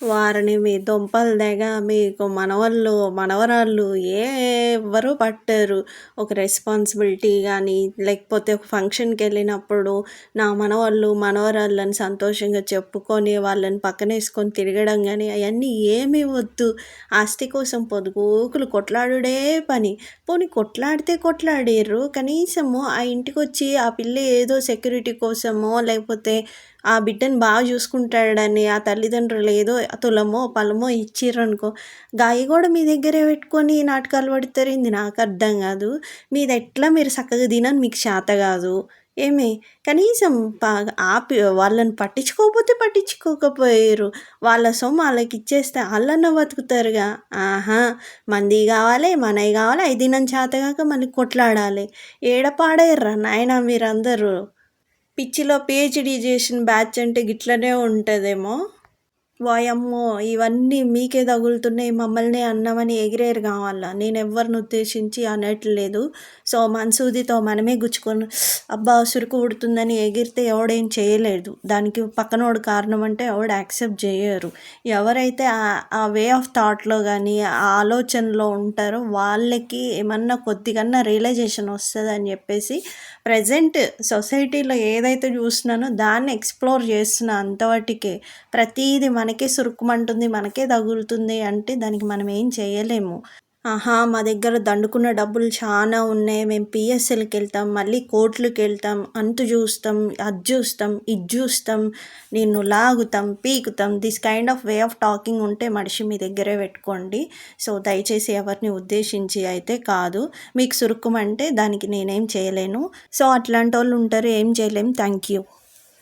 వారిని మీ దుంపలు తెగ మీకు మనవళ్ళు మనవరాళ్ళు ఏ ఎవ్వరు పట్టరు. ఒక రెస్పాన్సిబిలిటీ కానీ లేకపోతే ఒక ఫంక్షన్కి వెళ్ళినప్పుడు నా మనవాళ్ళు మనవరాళ్ళని సంతోషంగా చెప్పుకొని వాళ్ళని పక్కన వేసుకొని తిరగడం కానీ అవన్నీ ఏమీ వద్దు. ఆస్తి కోసం పొదుగుకులు కొట్లాడుడే పని. పోనీ కొట్లాడితే కొట్లాడారు కనీసము ఆ ఇంటికి వచ్చి ఆ పిల్ల ఏదో సెక్యూరిటీ కోసమో లేకపోతే ఆ బిడ్డను బాగా చూసుకుంటాడని ఆ తల్లిదండ్రులు ఏదో తులమో పలమో ఇచ్చిర్రనుకో గాయ కూడా మీ దగ్గరే పెట్టుకొని నాటకాలు పడతారు ఇది నాకు అర్థం కాదు. మీది ఎట్లా మీరు చక్కగా తినని మీకు చేత కాదు. ఏమి? కనీసం ఆపి వాళ్ళని పట్టించుకోకపోతే పట్టించుకోకపోయారు. వాళ్ళ సొమ్ము వాళ్ళకి ఇచ్చేస్తే వాళ్ళన్న బతుకుతారుగా. ఆహా! మంది కావాలి మనవి కావాలి ఐదు దినం చేతగాక మళ్ళీ కొట్లాడాలి. ఏడపాడేర్రా నాయన మీరందరూ. పిచ్చిలో పిహెచ్డి చేసిన బ్యాచ్ అంటే గిట్లనే ఉంటుందేమో. వాయమ్మో ఇవన్నీ మీకే తగులుతున్నాయి మమ్మల్ని అన్నామని ఎగిరేరు కావాలా? నేను ఎవరిని ఉద్దేశించి అనట్లేదు సో మన్సూదితో మనమే గుచ్చుకొని అబ్బా సురుకు ఉడుతుందని ఎగిరితే ఎవడేం చేయలేదు. దానికి పక్కనోడు కారణం అంటే ఎవడు యాక్సెప్ట్ చేయరు. ఎవరైతే ఆ వే ఆఫ్ థాట్లో కానీ ఆ ఆలోచనలో ఉంటారో వాళ్ళకి ఏమన్నా కొద్దిగన్నా రియలైజేషన్ వస్తుంది అని చెప్పేసి ప్రజెంట్ సొసైటీలో ఏదైతే చూస్తున్నానో దాన్ని ఎక్స్ప్లోర్ చేస్తున్నా అంతవాటికే ప్రతీది మనకే సురుక్కుమంటుంది మనకే తగులుతుంది అంటే దానికి మనం ఏం చేయలేము. ఆహా మా దగ్గర దండుకున్న డబ్బులు చాలా ఉన్నాయి. మేము పిఎస్ఎల్కి వెళ్తాం మళ్ళీ కోర్టులకు వెళ్తాం అంతు చూస్తాం అది చూస్తాం ఇది చూస్తాం నిన్ను లాగుతాం పీకుతాం. This kind of way of talking ఉంటే మనిషి మీ దగ్గరే పెట్టుకోండి. సో దయచేసి ఎవరిని ఉద్దేశించి అయితే కాదు. మీకు సురుకుమంటే దానికి నేనేం చేయలేను. సో అట్లాంటి వాళ్ళు ఉంటారు ఏం చేయలేము థ్యాంక్ యూ